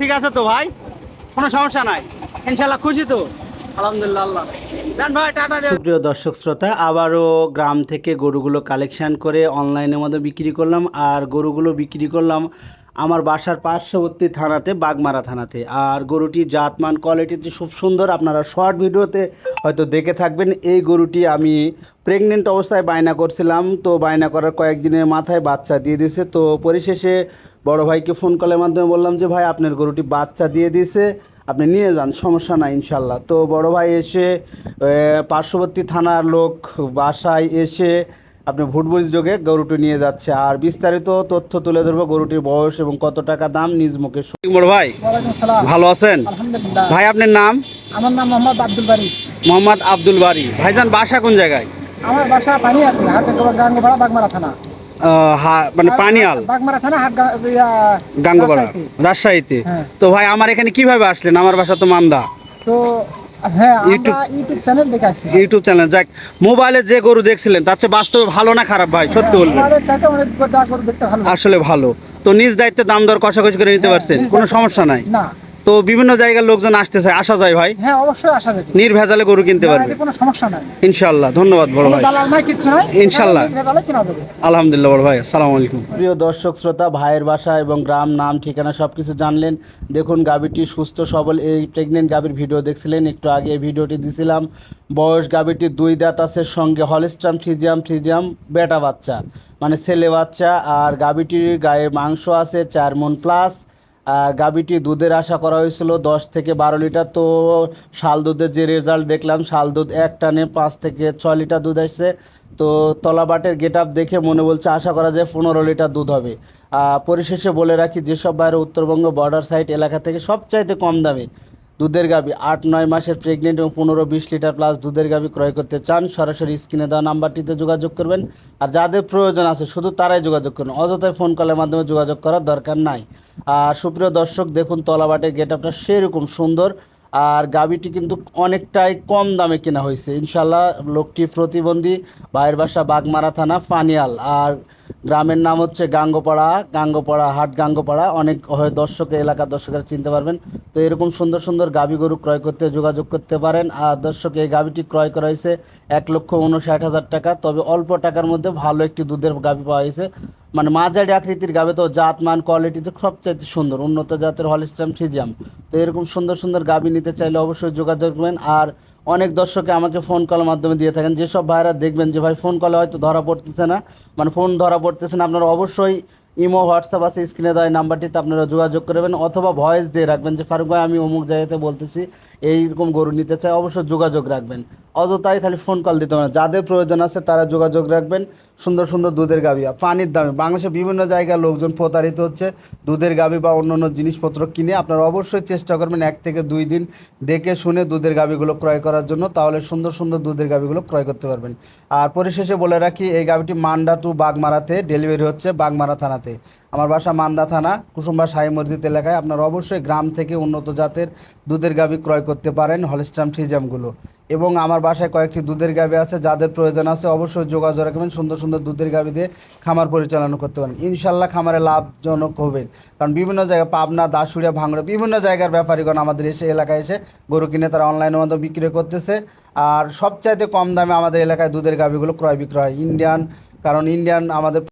ঠিক আছে তো ভাই? কোনো সমস্যা নাই। ইনশাল্লাহ খুশি তো? আলহামদুলিল্লাহ সুপ্রিয় দর্শক শ্রোতা, আবারও গ্রাম থেকে গরুগুলো কালেকশান করে অনলাইনের মধ্যে বিক্রি করলাম, আর গরুগুলো বিক্রি করলাম আমার বাসার পার্শ্ববর্তী থানাতে, বাগমারা থানাতে। আর গরুটির জাতমান কোয়ালিটি যে খুব সুন্দর। আপনারা শর্ট ভিডিওতে হয়তো দেখে থাকবেন, এই গরুটি আমি প্রেগনেন্ট অবস্থায় বায়না করছিলাম। তো বায়না করার কয়েকদিনের মাথায় বাচ্চা দিয়ে দিয়েছে। তো পরিশেষে বড় ভাইকে ফোন কলের মাধ্যমে বললাম যে, ভাই, আপনার গরুটি বাচ্চা দিয়ে দিয়েছে, আপনি নিয়ে যান, সমস্যা না ইনশাল্লাহ। তো বড় ভাই এসে পার্শ্ববর্তী থানার লোক বাসায় এসে আপনি ভুটবুজ যোগে গরুটি নিয়ে যাচ্ছে। আর বিস্তারিত তথ্য তুলে ধরবো গরুটির বয়স এবং কত টাকা দাম নিজ মুখে ভাই? ভালো আছেন? ভাই আপনার নাম? আমার নাম মোহাম্মদ আব্দুল বারি। মোহাম্মদ আব্দুল বারি। ভাইজান বাসা কোন জায়গায়? আমার বাসা পানিয়াতে গাঙ্গপাড়া বাগমারা থানা। আহ, হা- মানে পানিয়াল? গাঙ্গপাড়া রাজশাহীতে। হ্যাঁ। তো ভাই আমার এখানে কীভাবে আসলেন? আমার বাসা তো মান্দা। তো হ্যাঁ ইউটিউব- ইউটিউব চ্যানেল দেখে আসছি। ইউটিউব চ্যানেল যাক মোবাইলে যে গরু দেখছিলেন তার চেয়ে বাস্তবে ভালো না খারাপ ভাই? সত্যি বলবেন। আসলে ভালো। তো নিজ দায়িত্বে দাম দর কষাকষি করে নিতে হ্যাঁ, পারছেন। কোনো সমস্যা নাই। না। তো বিভিন্ন জায়গার লোকজন আসতে চায় আসা যায় ভাই? হ্যাঁ অবশ্যই আসা যাবে নির্ভেজালে গরু কিনতে পারবে। কোনো সমস্যা নাই। ইনশাল্লাহ ধন্যবাদ বড় ভাই। দালাল নাই কিচ্ছু নাই। ইনশাল্লাহ। ভেজালে কেনা যাবে। আলহামদুলিল্লাহ বড় ভাই আসসালামু আলাইকুম। প্রিয় দর্শক শ্রোতা ভাইয়ের বাসা এবং গ্রাম নাম ঠিকানা সব কিছু জানলেন। দেখুন গাভীটি সুস্থ সবল। এই প্রেগনেন্ট গাভীর ভিডিও দেখছিলেন একটু আগে এই ভিডিওটি দিছিলাম। বয়স গাভীটির দুই দাঁত আছে সঙ্গে হলিস্ট্রাম ফ্রিজিয়াম ফ্রিজিয়াম বেটা বাচ্চা। মানে ছেলে বাচ্চা আর গাভীটির গায়ে মাংস আছে চার মন প্লাস গাভীটি দুধের আশা করা হয়েছিল, দশ থেকে বারো লিটার। তো শাল দুধের যে রেজাল্ট দেখলাম, শাল দুধ এক টানে পাঁচ থেকে ছয় লিটার দুধ আসছে। তো তলাবাটের গেট আপ দেখে মনে বলছে, আশা করা যায় পনেরো লিটার দুধ হবে। পরিশেষে বলে রাখি, যেসব বাইরে উত্তরবঙ্গ বর্ডার সাইড এলাকা থেকে সবচাইতে কম দামে দুধের গাবি আট, নয় মাসের প্রেগনেন্ট এবং পনেরো, বিশ লিটার প্লাস দুধের গাবি ক্রয় করতে চান, সরাসরি স্ক্রিনে দেওয়া নাম্বারটিতে যোগাযোগ করবেন। আর যাদের প্রয়োজন আছে, শুধু তারাই যোগাযোগ করুন। অযথায় ফোন কলের মাধ্যমে যোগাযোগ করার দরকার নাই। আর সুপ্রিয় দর্শক, দেখুন তলাবাটের গেট আপটা সেরকম সুন্দর। আর গাবিটি কিন্তু অনেকটাই কম দামে কেনা হয়েছে। ইনশাল্লাহ লোকটি প্রতিবন্ধী ভাইয়ের বাসা বাগমারা থানা, ফানিয়াল। আর গ্রামের নাম হচ্ছে গাঙ্গপাড়া গাঙ্গপাড়া হাট, গাঙ্গপাড়া। অনেক হয় দর্শক এলাকার দর্শকেরা চিনতে পারবেন। তো এরকম সুন্দর সুন্দর গাবি গরু ক্রয় করতে, যোগাযোগ করতে পারেন। আর দর্শক, এই গাবিটি ক্রয় করা হয়েছে এক লক্ষ উনষাট হাজার টাকা। তবে অল্প টাকার মধ্যে ভালো একটি দুধের গাবি পাওয়া হয়েছে মানে মাঝারি আকৃতির গাবে তো জাত মান কোয়ালিটি তো সবচাইতে সুন্দর। উন্নত জাতের হলিস্ট্রাম ফ্রিজিয়াম তো এরকম সুন্দর সুন্দর গাবি নিতে চাইলে অবশ্যই যোগাযোগ করবেন। আর অনেক দর্শকে আমাকে ফোন কলের মাধ্যমে দিয়ে থাকেন। যেসব ভাইরা দেখবেন যে, ভাই ফোন কলে হয়তো ধরা পড়তেছে না। মানে ফোন ধরা পড়তেছে না। আপনারা অবশ্যই ইমো, হোয়াটসঅ্যাপ আছে স্ক্রিনে দেওয়া নাম্বারটিতে আপনারা যোগাযোগ করবেন অথবা ভয়েস দিয়ে রাখবেন যে, ফারুক ভাই, আমি অমুক জায়গাতে বলতেছি, এইরকম গরু নিতে চাই। অবশ্যই যোগাযোগ রাখবেন। অযথাই খালি ফোন কল দিতে হবে যাদের প্রয়োজন আছে তারা যোগাযোগ রাখবেন। সুন্দর সুন্দর দুধের গাভি। পানির দামে। বাংলাদেশে বিভিন্ন জায়গায় লোকজন প্রতারিত হচ্ছে দুধের গাভি বা অন্য অন্য জিনিসপত্র কিনে। আপনারা অবশ্যই চেষ্টা করবেন এক থেকে দুই দিন দেখে শুনে দুধের গাভিগুলো ক্রয় করার জন্য। তাহলে সুন্দর সুন্দর দুধের গাভিগুলো ক্রয় করতে পারবেন। আর পরিশেষে বলে রাখি, এই গাভিটি মান্ডা টু বাগমারাতে ডেলিভারি হচ্ছে বাগমারা থানাতে। আমার বাসা মান্দা থানা কুসুম্বা শাহী মসজিদ এলাকায়। আপনারা অবশ্যই গ্রাম থেকে উন্নত জাতের দুধের গাভি ক্রয় করতে পারেন হলিস্ট্রাম ফ্রিজামগুলো এবং আমার বাসায় কয়েকটি দুধের গাভি আছে, যাদের প্রয়োজন আছে অবশ্যই যোগাযোগ রাখবেন, সুন্দর সুন্দর দুধের গাভি দিয়ে খামার পরিচালনা করতে পারেন। ইনশাল্লাহ খামারে লাভজনক হবেন কারণ বিভিন্ন জায়গায় পাবনা দাসুরিয়া ভাঙড়া, বিভিন্ন জায়গার ব্যাপারীগণ আমাদের এসে, এলাকায় এসে গরু কিনে তারা অনলাইনের মাধ্যমে বিক্রি করতেছে। আর সবচাইতে কম দামে আমাদের এলাকায় দুধের গাভিগুলো ক্রয় বিক্রয় ইন্ডিয়ান কারণ ইন্ডিয়ান আমাদের